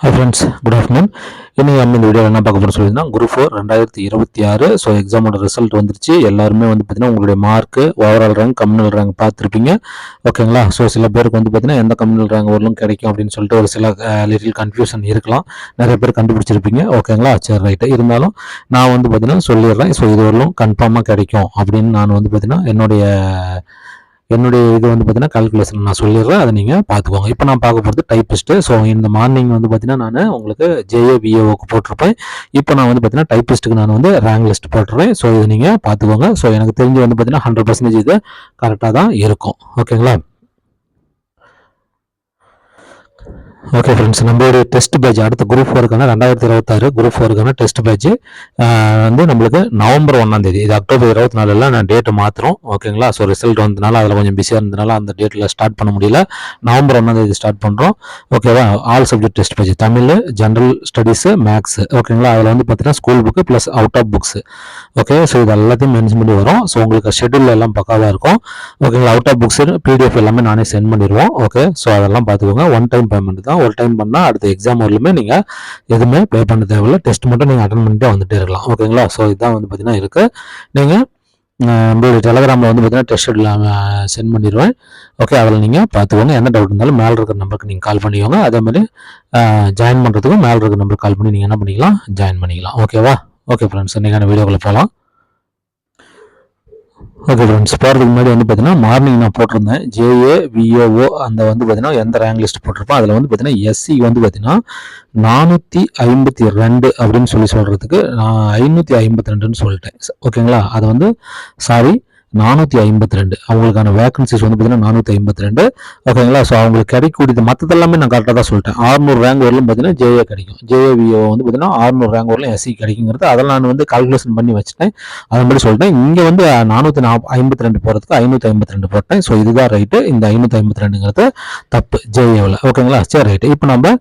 Hi friends good afternoon இன்னைக்கு நம்ம இந்த வீடியோ என்ன பார்க்க போகிறோம் சொல்லியிருந்தா குரூப் ஃபோர் ரெண்டாயிரத்தி இருபத்தி ஆறு. ஸோ எக்ஸாமோட ரிசல்ட் வந்துருச்சு. எல்லாருமே வந்து பார்த்தீங்கன்னா உங்களுடைய mark overall rank communal rank பார்த்துருப்பீங்க. ஓகேங்களா ஸோ சில பேருக்கு வந்து பார்த்தீங்கன்னா எந்த கம்யூனல் ரேங்க் வரலும் கிடைக்கும் அப்படின்னு சொல்லிட்டு ஒரு சில லிட்டில் கன்ஃபியூஷன் இருக்கலாம். நிறைய பேர் கண்டுபிடிச்சிருப்பீங்க. ஓகேங்களா சரி ரைட்டு இருந்தாலும் நான் வந்து பார்த்தீங்கன்னா சொல்லிடுறேன். ஸோ இது வரலும் கன்ஃபார்மாக கிடைக்கும் அப்படின்னு நான் வந்து பார்த்தீங்கன்னா என்னுடைய என்னுடைய இது வந்து பார்த்தீங்கன்னா கால்குலேஷன் நான் சொல்லிடுறேன். அதை நீங்கள் பார்த்துக்கோங்க. இப்போ நான் பார்க்க போகிறது டைப்பிஸ்ட்டு ஸோ இந்த மார்னிங் வந்து பார்த்தீங்கன்னா நான் உங்களுக்கு ஜேஏபிஏஓக்கு போட்டிருப்பேன். இப்போ நான் வந்து பார்த்தீங்கன்னா டைப்பிஸ்ட்டுக்கு நான் வந்து ரேங்க் லிஸ்ட் போட்டுருவேன். ஸோ இதை நீங்கள் பார்த்துக்கோங்க. ஸோ எனக்கு தெரிஞ்சு வந்து பார்த்தீங்கன்னா ஹண்ட்ரட் பர்சன்டேஜ் இது கரெக்டாக தான் இருக்கும். ஓகேங்களா ஓகே ஃப்ரெண்ட்ஸ் நம்மளுடைய டெஸ்ட் பேஜ் அடுத்த குரூப் ஃபோருக்கான ரெண்டாயிரத்தி இருபத்தாறு குரூப் ஃபோருக்கான டெஸ்ட் பேஜ் வந்து நம்மளுக்கு நவம்பர் ஒன்றாம் தேதி இது அக்டோபர் இருபத்தி நாலில் நான் டேட்டு மாற்றுறோம் ஓகேங்களா ஸோ ரிசல்ட் வந்ததுனால அதில் கொஞ்சம் பிஸியாக இருந்ததுனால அந்த டேட்டில் ஸ்டார்ட் பண்ண முடியல. நவம்பர் ஒன்றாம் தேதி ஸ்டார்ட் பண்ணுறோம் ஓகேவா all subject test page Tamil general studies maths ஓகேங்களா அதில் வந்து பார்த்தீங்கன்னா school book plus out of books okay so இது எல்லாத்தையும் மென்ஷன் பண்ணி வரும். ஸோ உங்களுக்கு ஷெட்யூல் எல்லாம் பக்காவாக இருக்கும் ஓகேங்களா அவுட் ஆஃப் புக்ஸ் பிடிஎஃப் எல்லாமே நானே சென்ட் பண்ணிடுவோம் ஓகே ஸோ அதெல்லாம் பார்த்துக்கோங்க ஒன் டைம் பேமெண்ட் தான். ஒரு டைம் பண்ணால் அடுத்த எக்ஸாம் வரலுமே நீங்கள் எதுவுமே பே பண்ண தேவையில்ல. டெஸ்ட் மட்டும் நீங்கள் அட்டன் பண்ணிட்டு வந்துட்டே இருக்கலாம். ஓகேங்களா ஸோ இதுதான் வந்து பார்த்தீங்கன்னா இருக்குது நீங்கள் நம்மளுடைய டெலகிராமில் வந்து பார்த்தீங்கன்னா டெஸ்ட் ஷெட்யூல் சென்ட் பண்ணிடுவேன். ஓகே அதில் நீங்கள் பார்த்துக்கோங்க என்ன டவுட் இருந்தாலும் மேலே இருக்கிற நம்பருக்கு நீங்கள் கால் பண்ணிக்கோங்க. அதே மாதிரி ஜாயின் பண்ணுறதுக்கும் மேலே இருக்கிற நம்பருக்கு கால் பண்ணி நீங்கள் என்ன பண்ணிக்கலாம்? ஜாயின் பண்ணிக்கலாம். ஓகேவா ஓகே ஃப்ரெண்ட்ஸ் இன்றைக்கான வீடியோக்குள்ளே போகலாம். ஓகே ஃப்ரெண்ட்ஸ் போகிறதுக்கு முன்னாடி வந்து பார்த்தீங்கன்னா மார்னிங் நான் போட்டிருந்தேன். ஜேஏ விஏஓ அந்த வந்து பார்த்தீங்கன்னா எந்த ரேங்க் லிஸ்ட் போட்டிருப்போம்? அதில் வந்து பார்த்தீங்கன்னா எஸ்சி வந்து பார்த்தீங்கன்னா நானூற்றி ஐம்பத்தி ரெண்டு அப்படின்னு சொல்லி சொல்கிறதுக்கு நான் ஐநூற்றி ஐம்பத்தி ரெண்டுன்னு சொல்லிட்டேன். ஓகேங்களா அது வந்து சாரி நானூற்றி ஐம்பத்தி ரெண்டு. அவங்களுக்கான வேகன்சிஸ் வந்து பார்த்தீங்கன்னா நானூற்றி ஐம்பத்தி ரெண்டு. ஓகேங்களா? ஸோ அவங்களுக்கு கிடைக்கக்கூடியது மற்றதெல்லாமே நான் கரெக்டாக தான் சொல்லிட்டேன். ஆறுநூறு ரேங்க் வரலும் பார்த்தீங்கன்னா ஜேஏ கிடைக்கும். ஜேஏவிஓ வந்து பார்த்தீங்கன்னா ஆறுநூறு ரேங்க் வரலும் எஸ்சி கிடைக்குங்கிறது அதெல்லாம் நான் வந்து கால்குலேஷன் பண்ணி வச்சுட்டேன். அது மாதிரி சொல்லிட்டேன். இங்கே வந்து நானூற்றி நாப் ஐம்பத்தி ரெண்டு போகிறதுக்கு ஐநூற்றி ஐம்பத்தி ரெண்டு போட்டேன். ஸோ இதுதான் ரைட்டு இந்த ஐநூற்றி ஐம்பத்தி ரெண்டுங்கிறது தப்பு. ஜேஏவில் ஓகேங்களா? சரி ரைட்டு இப்போ நம்ம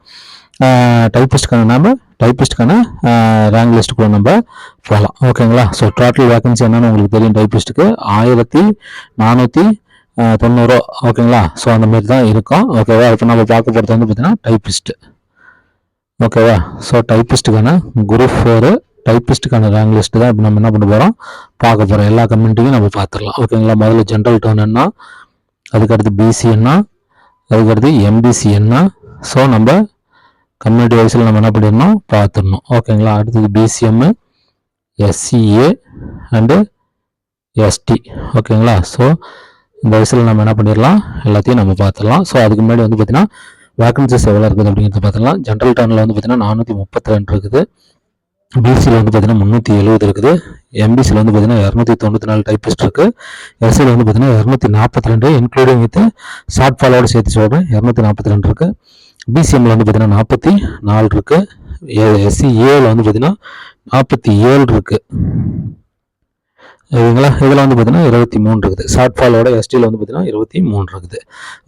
டைப்பிஸ்ட்க்கான நம்ம டைப்பிஸ்ட்க்கான ரேங்க் லிஸ்ட்டுக்குள்ள நம்ம போகலாம். ஓகேங்களா ஸோ டோட்டல் வேகன்சி என்னன்னு உங்களுக்கு தெரியும் டைப்பிஸ்ட்டுக்கு ஆயிரத்தி நானூற்றி தொண்ணூறு. ஓகேங்களா ஸோ அந்த மாதிரி தான் இருக்கும். ஓகேவா இப்போ நம்ம பார்க்க போகிறது வந்து பார்த்தீங்கன்னா டைப்பிஸ்ட் ஓகேவா ஸோ டைப்பிஸ்ட்டுக்கான குரூப் ஃபோரு டைப்பிஸ்ட்டுக்கான ரேங்க் லிஸ்ட்டு தான் இப்போ நம்ம என்ன பண்ண போகிறோம் பார்க்க போகிறோம் எல்லா கம்யூனிட்டியும் நம்ம பார்த்துடலாம். ஓகேங்களா முதல்ல ஜென்ரல் டோன் என்ன? அதுக்கடுத்து பிசி என்ன? அதுக்கடுத்து எம்பிசி என்ன? ஸோ நம்ம கம்யூனிட்டி வைஸில் நம்ம என்ன பண்ணிடணும்? பார்த்துடணும். ஓகேங்களா? அடுத்தது பிசிஎம்மு எஸ்சிஏ அண்டு எஸ்டி ஓகேங்களா? ஸோ இந்த வயசில் நம்ம என்ன பண்ணிடலாம்? எல்லாத்தையும் நம்ம பார்த்துடலாம். ஸோ அதுக்கு முன்னாடி வந்து பார்த்தீங்கன்னா வேகன்சிஸ் எவ்வளோ இருக்குது அப்படிங்கிறத பார்த்துடலாம். ஜென்ரல் டர்னில் வந்து பார்த்தீங்கன்னா நானூற்றி முப்பத்தி ரெண்டு இருக்குது. பிசியில் வந்து பார்த்தீங்கன்னா முந்நூற்றி எழுபது இருக்குது. எம்பிசியில் வந்து பார்த்தீங்கன்னா இரநூத்தி தொண்ணூற்றி நாலு டைப்பிஸ்ட் இருக்குது எஸ்சியில் வந்து பார்த்தீங்கன்னா இரநூத்தி நாற்பத்தி ரெண்டு இன்க்ளூடிங் வித் ஷார்ட் ஃபாலோட சேர்த்து சொல்கிறேன் இரநூத்தி நாற்பத்தி ரெண்டு இருக்குது பிசிஎம்மில் வந்து பார்த்தீங்கன்னா நாற்பத்தி நாலு இருக்குது எஸ்சி ஏவில் வந்து பார்த்தீங்கன்னா நாற்பத்தி ஏழு இருக்குது ஓகேங்களா இதில் வந்து பார்த்தீங்கன்னா இருபத்தி மூணு இருக்குது. ஷார்ட் ஃபாலோட எஸ்டியில் வந்து பார்த்தீங்கன்னா இருபத்தி மூணு இருக்குது.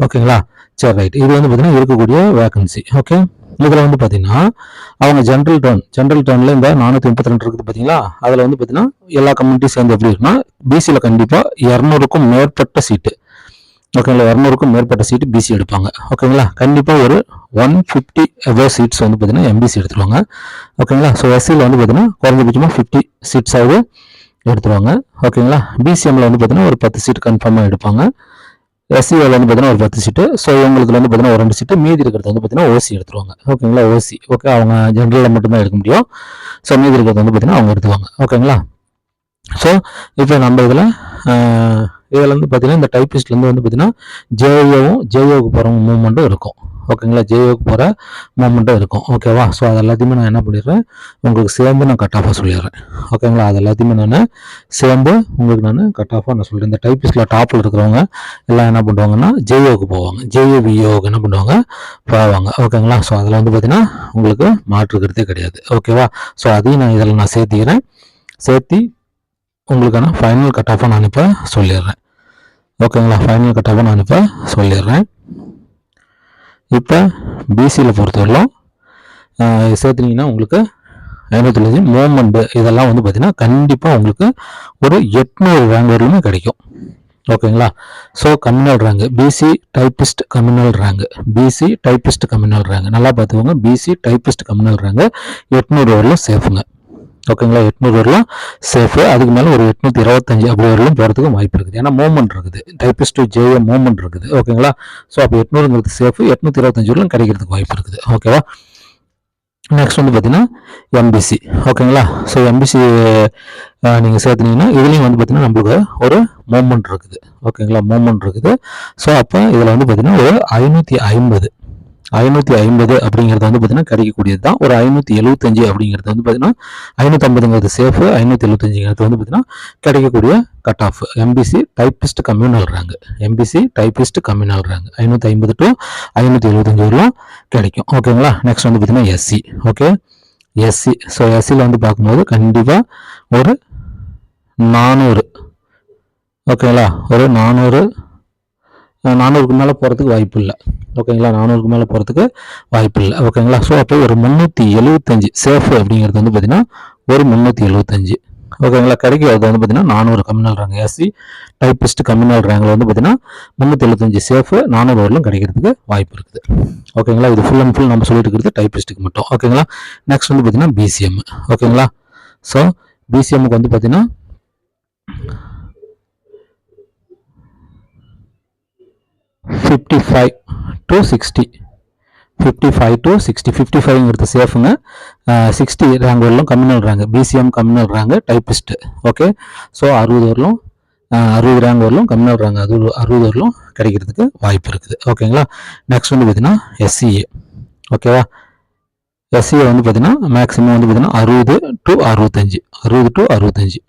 ஓகேங்களா? சரி ரைட் இது வந்து பார்த்தீங்கன்னா இருக்கக்கூடிய வேகன்சி ஓகே இதில் வந்து பார்த்தீங்கன்னா அவங்க ஜென்ரல் டவுன் ஜென்ரல் டர்னில் இந்த நானூற்றி முப்பத்தி ரெண்டு இருக்குது பார்த்தீங்களா அதில் வந்து பார்த்தீங்கன்னா எல்லா கம்யூனிட்டி சேர்ந்து எப்படி இருக்குன்னா பிசியில் கண்டிப்பாக இரநூறுக்கும் மேற்பட்ட சீட்டு ஓகேங்களா இரநூறுக்கும் மேற்பட்ட சீட்டு பிசி எடுப்பாங்க. ஓகேங்களா கண்டிப்பாக ஒரு ஒன் ஃபிஃப்டி எவ்வளோ சீட்ஸ் வந்து பார்த்தீங்கன்னா எம்பிசி எடுத்துருவாங்க. ஓகேங்களா ஸோ எஸ்சியில் வந்து பார்த்தீங்கன்னா குறைஞ்சபட்சமாக ஃபிஃப்டி சீட்ஸாவது எடுத்துருவாங்க. ஓகேங்களா பிசிஎம்மில் வந்து பார்த்தீங்கன்னா ஒரு பத்து சீட் கன்ஃபார்மாக எடுப்பாங்க. எஸ்சியில் வந்து பார்த்தீங்கன்னா ஒரு பத்து சீட்டு ஸோ இவங்களுக்கு வந்து பார்த்தீங்கன்னா ஒரு ரெண்டு சீட்டு மீதி இருக்கிறது வந்து பார்த்தீங்கன்னா ஓசி எடுத்துருவாங்க. ஓகேங்களா ஓசி ஓகே அவங்க ஜென்ரலில் மட்டும்தான் எடுக்க முடியும். ஸோ மீதி இருக்கிறது வந்து பார்த்தீங்கன்னா அவங்க எடுத்துவாங்க ஓகேங்களா ஸோ இப்போ நம்ம இதில் இதில் வந்து பார்த்தீங்கன்னா இந்த டைப்பிஸ்ட்லேருந்து வந்து பார்த்தீங்கன்னா ஜேஓவும் ஜேஓக்கு போகிற மூமெண்ட்டும் இருக்கும். ஓகேங்களா ஜேஓக்கு போகிற மூமெண்ட்டும் இருக்கும். ஓகேவா ஸோ அது எல்லாத்தையுமே நான் என்ன பண்ணிடுறேன்? உங்களுக்கு சேர்ந்து நான் கட் ஆஃபாக சொல்லிடுறேன். ஓகேங்களா அது எல்லாத்தையுமே நான் சேர்ந்து உங்களுக்கு நான் கட் ஆஃபாக நான் சொல்கிறேன் இந்த டைப்பிஸ்டில் டாப்பில் இருக்கிறவங்க எல்லாம் என்ன பண்ணுவாங்கன்னா ஜேஓக்கு போவாங்க. ஜேஓ விஓக்கு என்ன பண்ணுவாங்க? போவாங்க. ஓகேங்களா ஸோ அதில் வந்து பார்த்தீங்கன்னா உங்களுக்கு மாற்றுக்கிறதே கிடையாது. ஓகேவா ஸோ அதையும் நான் இதில் நான் சேர்த்திக்கிறேன். சேர்த்தி உங்களுக்கான ஃபைனல் கட் ஆஃபை நான் இப்போ சொல்லிடுறேன். ஓகேங்களா ஃபைனல் கட் ஆஃபை நான் இப்போ சொல்லிடுறேன். இப்போ பிசியில் பொறுத்தவரையிலும் சேர்த்துனீங்கன்னா உங்களுக்கு ஐநூற்றி மூமெண்ட்டு இதெல்லாம் வந்து பார்த்திங்கன்னா கண்டிப்பாக உங்களுக்கு ஒரு எட்நூறு ரேங்க் வரலுமே கிடைக்கும். ஓகேங்களா so communal rank BC typist communal rank BC typist communal rank நல்லா பார்த்துக்கோங்க. பிசி டைப்பிஸ்ட் கம்யூனல் ரேங்க் எட்நூறு வரலும் சேஃபுங்க. ஓகேங்களா? எட்நூறு வரலாம். சேஃபு அதுக்கு மேலே ஒரு எட்நூற்றி இருபத்தஞ்சு அப்படி வரலும். போகிறதுக்கு வாய்ப்பு இருக்குது. ஏன்னா மூமெண்ட் இருக்குது. டைப்பிஸ்ட் ஜேஏ மூமெண்ட் இருக்குது. ஓகேங்களா? ஸோ அப்போ எட்நூறுங்கிறது சேஃபு எட்நூற்றி இருபத்தஞ்சு வரலும். கிடைக்கிறதுக்கு வாய்ப்பு இருக்குது. ஓகேவா? நெக்ஸ்ட் வந்து பார்த்தீங்கன்னா எம்பிசி ஓகேங்களா? ஸோ எம்பிசி நீங்கள் சேர்த்துனீங்கன்னா இதுலேயும் வந்து பார்த்தீங்கன்னா நம்மளுக்கு ஒரு மூமெண்ட் இருக்குது. ஓகேங்களா? மூமெண்ட் இருக்குது. ஸோ அப்போ இதில் வந்து பார்த்தீங்கன்னா ஒரு ஐநூற்றி ஐம்பது ஐநூற்றி ஐம்பது அப்படிங்கிறது வந்து பார்த்தீங்கன்னா கிடைக்கக்கூடியது தான் ஒரு ஐநூற்றி எழுபத்தஞ்சு அப்படிங்கிறது வந்து பார்த்தீங்கன்னா ஐநூற்றம்பதுங்கிறது சேஃபு ஐநூற்றி எழுபத்தஞ்சுங்கிறது வந்து பார்த்தீங்கன்னா கிடைக்கக்கூடிய cut off MBC typist communal rank MBC typist communal rank ஐநூற்றி ஐம்பது டு ஐநூற்றி எழுபத்தஞ்சு வரலாம் கிடைக்கும். ஓகேங்களா நெக்ஸ்ட் வந்து பார்த்தீங்கன்னா எஸ்சி ஓகே எஸ்சி ஸோ எஸ்சியில் வந்து பார்க்கும்போது கண்டிப்பாக ஒரு நானூறு. ஓகேங்களா ஒரு நானூறு நானூறுக்கு மேலே போகிறதுக்கு வாய்ப்பு இல்லை. ஓகேங்களா? நானூறுக்கு மேலே போகிறதுக்கு வாய்ப்பு இல்லை. ஓகேங்களா? ஸோ அப்போ ஒரு முந்நூற்றி எழுபத்தஞ்சு சேஃபு அப்படிங்கிறது வந்து பார்த்திங்கன்னா ஒரு முந்நூற்றி எழுபத்தஞ்சு ஓகேங்களா? கிடைக்கிறது வந்து பார்த்தீங்கன்னா நானூறு communal rank SC typist communal ரேங்கில் வந்து பார்த்தீங்கன்னா முந்நூற்றி எழுபத்தஞ்சு சேஃபு நானூறு வரலும் கிடைக்கிறதுக்கு வாய்ப்பு இருக்குது. ஓகேங்களா? இது ஃபுல் அண்ட் ஃபுல் நம்ம சொல்லிட்டு இருக்கிறது டைப்பிஸ்ட்டுக்கு மட்டும். ஓகேங்களா? நெக்ஸ்ட் வந்து பார்த்தீங்கன்னா பிசிஎம் ஓகேங்களா? ஸோ பிசிஎம்முக்கு வந்து பார்த்தீங்கன்னா fifty five to sixty fifty five to sixty fifty ஃபைவ்ங்கிறது சேஃபுங்க சிக்ஸ்டி ரேங்க் வரலும் communal rank BCM communal rank typist okay so அறுபது வரலும் அறுபது ரேங்க் வரலும் கம்யூனல் ரேங்க் அது அறுபது வரலும் கிடைக்கிறதுக்கு வாய்ப்பு இருக்குது. ஓகேங்களா நெக்ஸ்ட் வந்து பார்த்தீங்கன்னா எஸ்சிஏ ஓகேவா எஸ்சிஏ வந்து பார்த்தீங்கன்னா மேக்ஸிமம் வந்து பார்த்தீங்கன்னா அறுபது டு அறுபத்தஞ்சு. அறுபது டு அறுபத்தஞ்சு.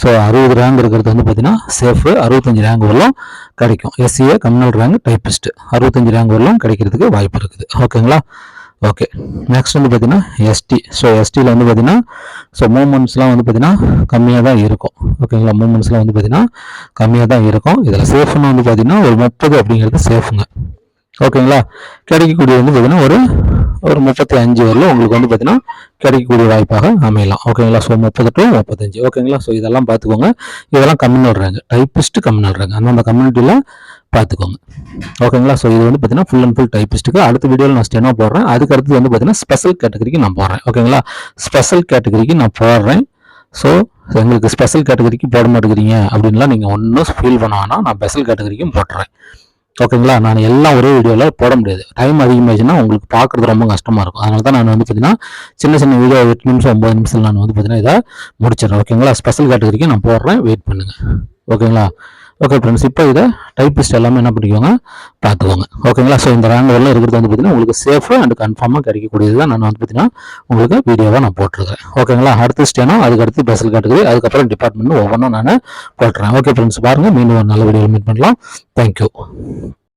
ஸோ அறுபது ரேங்க் இருக்கிறது வந்து பார்த்தீங்கன்னா சேஃபு அறுபத்தஞ்சு ரேங்க் வரலாம் கிடைக்கும். எஸ்சிஏ கம்யூனல் ரேங்க் டைப்பிஸ்ட்டு அறுபத்தஞ்சு ரேங்க் வரலாம் கிடைக்கிறதுக்கு வாய்ப்பு இருக்குது. ஓகேங்களா ஓகே நெக்ஸ்ட் வந்து பார்த்தீங்கன்னா எஸ்டி ஸோ எஸ்டியில் வந்து பார்த்தீங்கன்னா ஸோ மூமெண்ட்ஸ்லாம் வந்து பார்த்தீங்கன்னா கம்மியாக தான் இருக்கும். ஓகேங்களா மூமெண்ட்ஸ்லாம் வந்து பார்த்தீங்கன்னா கம்மியாக தான் இருக்கும். இதில் சேஃப்னு வந்து பார்த்தீங்கன்னா ஒரு முப்பது அப்படிங்கிறது சேஃபுங்க ஓகேங்களா கிடைக்கக்கூடிய வந்து பார்த்தீங்கன்னா ஒரு ஒரு முப்பத்தி அஞ்சு வரலும் உங்களுக்கு வந்து பார்த்தீங்கன்னா கிடைக்கக்கூடிய வாய்ப்பாக அமையலாம். ஓகேங்களா ஸோ முப்பது டு முப்பத்தஞ்சு. ஓகேங்களா ஸோ இதெல்லாம் பார்த்துக்கோங்க. இதெல்லாம் கம்மின்னு விடுறாங்க டைப்பிஸ்ட்டு கம்மின்னு அந்த அந்த கம்யூனிட்டியில் பார்த்துக்கோங்க. ஓகேங்களா ஸோ இது வந்து பார்த்தீங்கன்னா ஃபுல் அண்ட் ஃபுல் டைப்பிஸ்ட்டுக்கு அடுத்த வீடியோவில் நான் ஸ்டெனோ போடுறேன். அதுக்கு அடுத்து வந்து பார்த்தீங்கன்னா ஸ்பெஷல் கேட்டகரிக்கு நான் போடுறேன் ஓகேங்களா ஸ்பெஷல் கேட்டகரிக்கு நான் போடுறேன். ஸோ எங்களுக்கு ஸ்பெஷல் கேட்டகரிக்கு போட மாட்டேங்கிறீங்க அப்படின்லாம் நீங்கள் ஒன்றும் ஃபீல் பண்ண வேணாம். நான் ஸ்பெஷல் கேட்டகரிக்கும் போட்டுறேன். ஓகேங்களா? நான் எல்லாம் ஒரே வீடியோவில் போட முடியாது. டைம் அதிகமாகிடுச்சுன்னா உங்களுக்கு பார்க்குறது ரொம்ப கஷ்டமாக இருக்கும். அதனால தான் நான் வந்து பார்த்தீங்கன்னா சின்ன சின்ன வீடியோ எட்டு நிமிஷம் ஒம்பது நிமிஷம் நான் வந்து பார்த்தீங்கன்னா இதை முடிச்சிடறேன். ஓகேங்களா? ஸ்பெஷல் கேட்டகரிக்கு நான் போடுறேன். வெயிட் பண்ணுங்கள் ஓகேங்களா? ஓகே ஃப்ரெண்ட்ஸ் இப்போ இதை டைப்பிஸ்ட் எல்லாமே என்ன பண்ணிக்கோங்க பார்த்துக்கோங்க. ஓகேங்களா ஸோ இந்த ரேங்க் வரலாம் இருக்கிறது வந்து பார்த்தீங்கன்னா உங்களுக்கு சேஃபாக அண்ட் கன்ஃபார்மாக கிடைக்கக்கூடியது தான் நான் வந்து பார்த்தீங்கன்னா உங்களுக்கு வீடியோவாக நான் போட்டிருக்கேன். ஓகேங்களா அடுத்த ஸ்டேனோ அதுக்கடுத்து அடுத்து கேட்டகரி அதுக்கப்புறம் டிபார்ட்மெண்ட் ஒவ்வொன்றும் நான் போட்டுறேன். ஓகே ஃப்ரெண்ட்ஸ் பாருங்கள் மீண்டும் ஒரு நல்ல வீடியோ மீட் பண்ணலாம். தேங்க்யூ